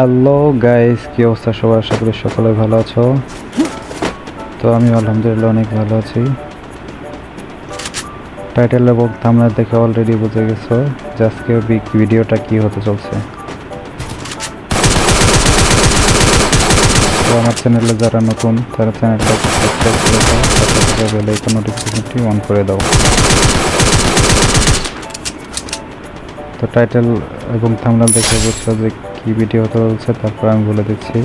Hello guys কি অবস্থা সবার? আশা করি সকলে ভালো আছো। তো আমি আলহামদুলিল্লাহ অনেক ভালো আছি। টাইটেল এবং থামলা দেখে অলরেডি বুঝে গেছো যে আজকে ভিডিওটা কি হতে চলছে। তো আমার চ্যানেলে যারা নতুন, তারা চ্যানেলটা সাবস্ক্রাইব করে দাও বেল আইকন নোটিফিকেশনটি অন করে দাও। তো টাইটেল এবং থামলাল দেখে বুঝছ যে কি ভিডিও চলছে তারপর আমি বলে দিচ্ছি।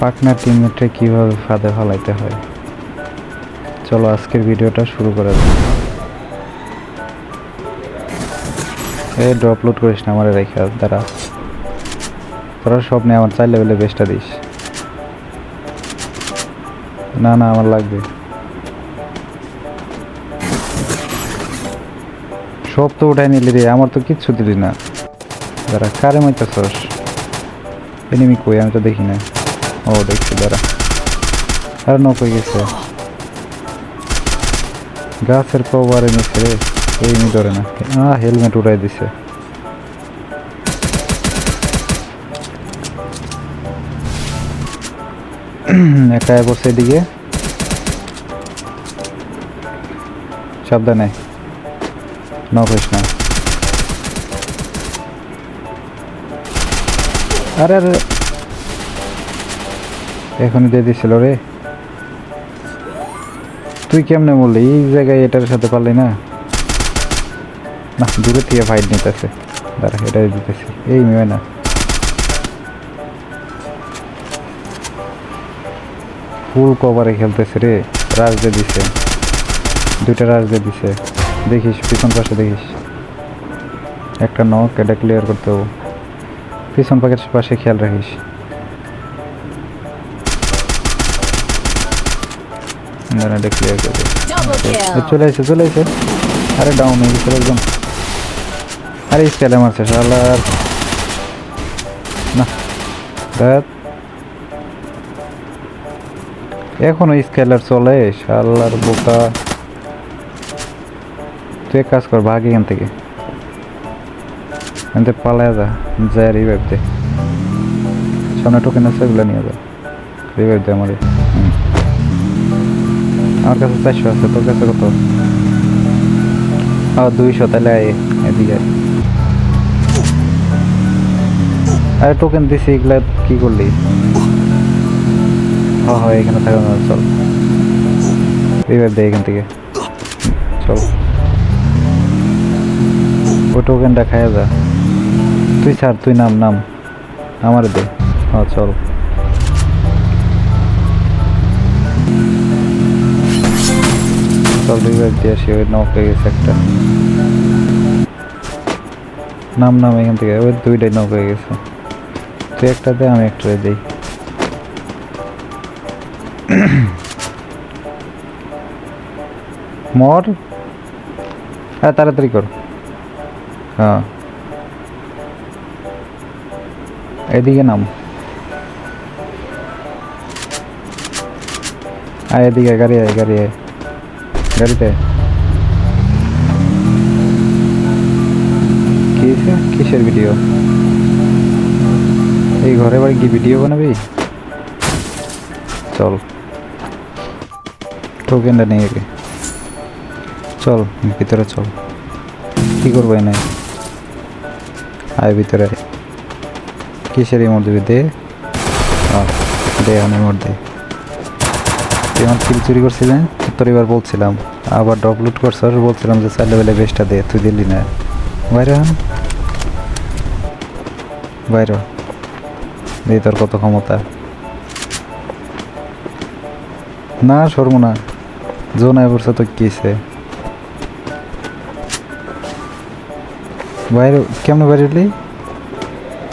পাকনা টিমমেটে কীভাবে ফাঁদে ফালাইতে হয়? চলো আজকের ভিডিওটা শুরু করে দাও এই ড্রপ করিস না, আমার রেখে দ্বারা তোরা সব নিয়ে আমার চার লেভেলে বেস্টটা দিস। না না, আমার লাগবে। সব তো উঠাই নিলি রে, আমার তো কিচ্ছু দিলি না। দাঁড়া, কারে মাইতেছস? এনিমি কই? আমি তো দেখি না ও, দেখছি, দাঁড়া। আর ন কই গেছে। গাছের কভারে নিচ্ছে রে। এই ধরে না। আ হেলমেট উড়াই দিছে। একটা বসে এদিকে। সাবধানে। নক হইস না। আরে আরে। এখনই দিয়ে দিছিল রে। তুই কেমনে বললি এই জায়গায় এটার সাথে পারলি না। না, দূরে থেকে ফাইট নিতেছে। দাঁড়া, এটাই দিতেছি। এই মেয়ে না। ফুল কভারে খেলতেছে রে। রাজ দিয়ে দিছে। দুইটা রাজ দিয়ে দিছে। দেখিস, পিছন পাশে দেখিস। একটা নক এটা ক্লিয়ার করতে হবে। পিছন পাকের পাশে খেয়াল রাখিস। এটা ক্লিয়ার করে. চলে এসে চলে এসে আরে ডাউন হয়ে গেছে একদম। আরে স্কেলে মারছে শালার না দেখ। এখনও স্কেলার চলে শালার বোকা। তুই এক কাজ কর ভাগ এখান থেকে। থেকে পালায় যা যায় রিভাইভ দে। সামনে টোকেন আছে, এগুলো নিয়ে যা। রিভাইভ দে আমাদের হুম। আমার কাছে চারশো আছে, তোর কাছে কত? আর দুইশো তাহলে এদিকে। আরে টোকেন দিছি, এগুলা কি করলি? হ্যাঁ হ্যাঁ এখানে থাকা চল। রিভাইভ দে এখান থেকে। চল। ওই টোকেনটা খাইয়া যা। তুই ছাড়, তুই নাম নাম। আমার দে। হ্যাঁ চল। চল রিভাইভ দিয়ে আসি, ওই নক গেছে একটা। নাম নাম এখান থেকে, ওই দুইটাই নক হয়ে গেছে। তুই একটা দে, আমি একটা দিই। মর? হ্যাঁ তাড়াতাড়ি কর। হ্যাঁ। এদিকে নাম। আয় এদিকে, গাড়ি আয় গাড়ি আয়। গাড়িতে? কিসের ভিডিও? এই ঘরে বাড়ি কি ভিডিও বানাবি? চল। টোকেনটা নিয়ে গে চল, ভিতরে চল। কি করব এনে? আয় ভিতরে আয়। কিসের ইমোট দিবি দে দে এখন দে আমার কিল চুরি করছিলেন তোর এবার বলছিলাম। আবার ডপলোড করছ, আর বলছিলাম যে চার লেভেলে বেশটা দে, তুই দিলি না। বাইরে হন বাইরে। দেখি তোর কত ক্ষমতা। না সরবো না। জোনায় পড়ছে তো কিসে? বাইরে, কেমনে বাইরে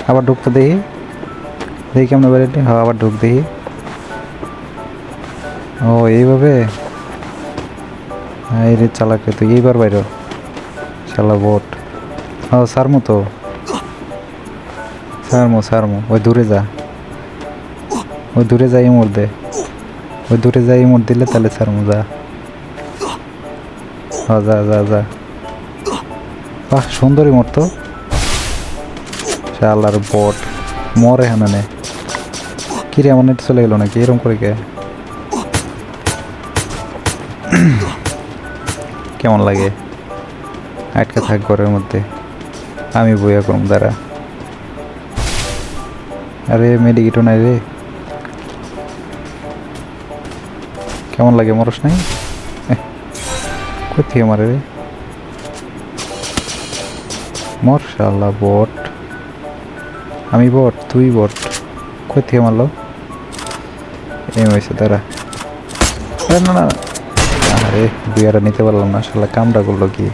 আবার ঢুকতে দেখি। দেখি বাইরে এলি হ্যাঁ আবার ঢুক দেখি। ও, এইভাবে? হ্যাঁ এই রে চালাকে, তুই এইবার বাইরে। শালা বোট। ও সারমু তো। সারমু সারমু। ওই দূরে যা। ওই দূরে যাই মোড় দে। ওই দূরে যাই মোড় দিলে তাহলে সারমু যা। হ্যাঁ যা যা যা। বাহ, সুন্দরী মোড় তো। শালার বট। মরে হানানে কি রে নেট চলে গেল নাকি? এরকম করে কে? কেমন লাগে? আটকে থাক ঘরের মধ্যে। আমি বইয়া করম দ্বারা আরে, মেডিকেটও নাই রে। কেমন লাগে, মরস নাই? কোথায় মারে রে? মর শালা বট। আমি বট তুই বট কই থেকে মারলো এম হয়েছে তারা না না আরে, বিয়ারা নিতে পারলাম না আসলে কামটা করল কি?